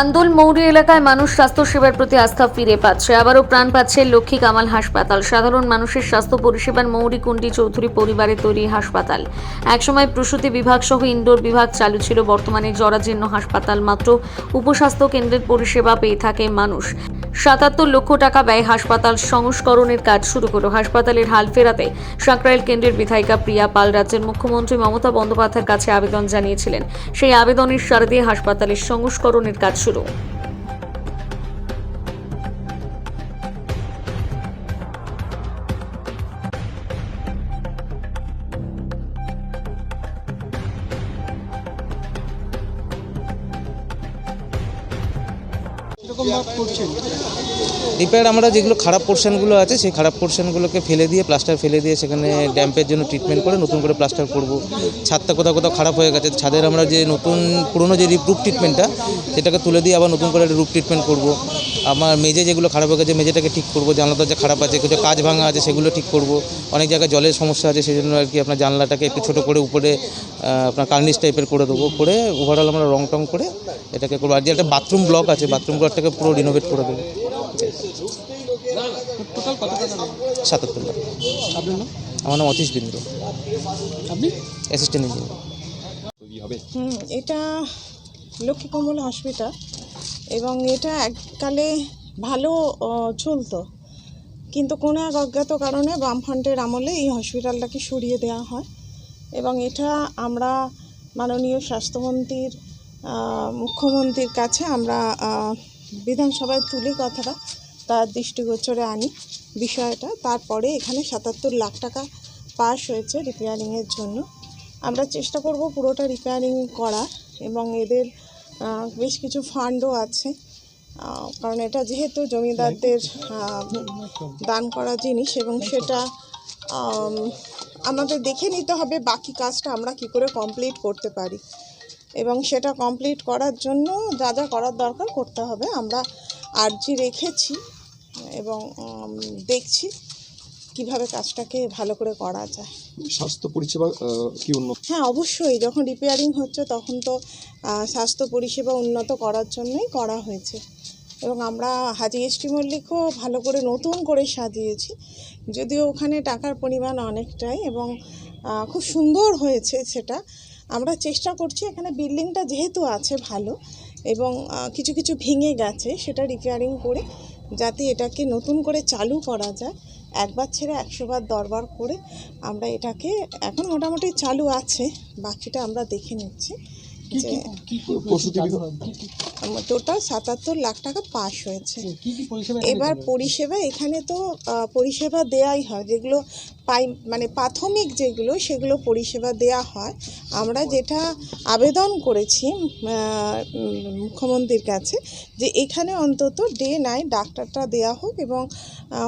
আন্দোল মৌরি এলাকায় মানুষ স্বাস্থ্যসেবার প্রতি আস্থা ফিরে পাচ্ছে। আবারও প্রাণ পাচ্ছে লক্ষ্মী কামাল হাসপাতাল। সাধারণ মানুষের স্বাস্থ্য পরিষেবার মৌরি কুণ্ডি চৌধুরী পরিবারে তৈরি হাসপাতাল। একসময় প্রসূতি বিভাগ সহ ইনডোর বিভাগ চালু ছিল। বর্তমানে জরাজীর্ণ হাসপাতাল মাত্র উপস্বাস্থ্য কেন্দ্রের পরিষেবা পেয়ে থাকে মানুষ। সাতাত্তর লক্ষ টাকা ব্যয় হাসপাতাল সংস্করণের কাজ শুরু করল। হাসপাতালের হাল ফেরাতে সাঁকরাইল কেন্দ্রের বিধায়িকা প্রিয়া পাল রাজ্যের মুখ্যমন্ত্রী মমতা বন্দ্যোপাধ্যায়ের কাছে আবেদন জানিয়েছিলেন। সেই আবেদনের সারা দিয়ে হাসপাতালের সংস্করণের কাজ শুরু। রিপেয়ার আমরা যেগুলো খারাপ পোর্শনগুলো আছে, সেই খারাপ পোর্শনগুলোকে ফেলে দিয়ে প্লাস্টার ফেলে দিয়ে সেখানে ড্যাম্পের জন্য ট্রিটমেন্ট করে নতুন করে প্লাস্টার করব। ছাদটা কোথাও কোথাও খারাপ হয়ে গেছে, ছাদের আমরা যে নতুন পুরনো যে রুপ ট্রিটমেন্টটা সেটাকে তুলে দিয়ে আবার নতুন করে রুপ ট্রিটমেন্ট করব। আমার মেজে যেগুলো খারাপ হয়ে গেছে মেজেটাকে ঠিক করব জানলা দরজা খারাপ আছে, কিছু কাজ ভাঙা আছে, সেগুলো ঠিক করব। অনেক জায়গায় জলের সমস্যা আছে সেই জন্য আর কি আপনার জানলাটাকে একটু ছোটো করে উপরে আপনার কার্নিশ টাইপের করে দেবো। করে ওভারঅল আমরা রং টং করে এটাকে করব। আর যে একটা বাথরুম ব্লক আছে বাথরুম ব্লকটাকে পুরো রিনোভেট করে দেবো। টোটাল কত টাকা সাতাত্তর লাখ। আপনার নাম? আমার নাম অতীশ বিন্দ্র আপনি? অ্যাসিস্ট্যান্ট ইঞ্জিনিয়ার হুম, এটা লক্ষ্মী কমল হসপিটাল এবং এটা এককালে ভালো চলতো। কিন্তু কোনো এক অজ্ঞাত কারণে বামফ্রন্টের আমলে এই হসপিটালটাকে সরিয়ে দেওয়া হয় এবং এটা আমরা মাননীয় স্বাস্থ্যমন্ত্রীর মুখ্যমন্ত্রীর কাছে আমরা বিধানসভায় তুলে কথাটা, তার দৃষ্টিগোচরে আনি বিষয়টা। তারপরে এখানে সাতাত্তর লাখ টাকা পাস হয়েছে রিপেয়ারিংয়ের জন্য। আমরা চেষ্টা করব পুরোটা রিপেয়ারিং করার এবং এদের বেশ কিছু ফান্ডও আছে। কারণ এটা যেহেতু জমিদারদের দান করা জিনিস এবং সেটা আমাদের দেখে নিতে হবে বাকি কাজটা আমরা কি করে কমপ্লিট করতে পারি। এবং সেটা কমপ্লিট করার জন্য যা যা করার দরকার করতে হবে। আমরা আর্জি রেখেছি এবং দেখছি কীভাবে কাজটাকে ভালো করে করা যায়। স্বাস্থ্য পরিষেবা কি উন্নত? হ্যাঁ অবশ্যই। যখন রিপেয়ারিং হচ্ছে তখন তো স্বাস্থ্য পরিষেবা উন্নত করার জন্যই করা হয়েছে। এবং আমরা হাজি এসটি মল্লিকও ভালো করে নতুন করে সাজিয়েছি। যদিও ওখানে টাকার পরিমাণ অনেকটাই এবং খুব সুন্দর হয়েছে সেটা। আমরা চেষ্টা করছি, এখানে বিল্ডিংটা যেহেতু আছে ভালো এবং কিছু কিছু ভেঙে গেছে, সেটা রিপেয়ারিং করে যাতে এটাকে নতুন করে চালু করা যায়। একবার ছেড়ে একশোবার দরবার করে আমরা এটাকে, এখন মোটামুটি চালু আছে, বাকিটা আমরা দেখে নিচ্ছি। টোটাল সাতাত্তর লাখ টাকা পাস হয়েছে। এবার পরিষেবা এখানে তো পরিষেবা দেয়াই হয়। যেগুলো পাই মানে প্রাথমিক যেগুলো সেগুলো পরিষেবা দেয়া হয়। আমরা যেটা আবেদন করেছি মুখ্যমন্ত্রীর কাছে যে এখানে অন্তত ডে নাই ডাক্তারটা দেয়া হোক এবং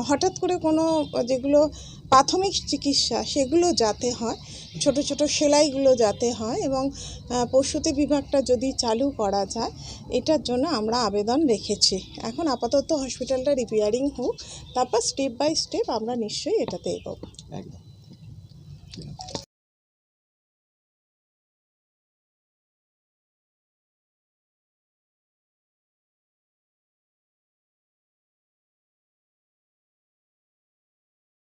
হঠাৎ করে কোনো যেগুলো প্রাথমিক চিকিৎসা সেগুলো যাতে হয়, ছোট ছোট সেলাইগুলো যাতে হয় এবং পশুতে বিভাগটা যদি চালু করা যায়, এটার জন্য আমরা আবেদন রেখেছি। এখন আপাতত হসপিটালটা রিপেয়ারিং হোক, তারপর স্টেপ বাই স্টেপ আমরা নিশ্চয়ই এটাতে এগোবো। একদম।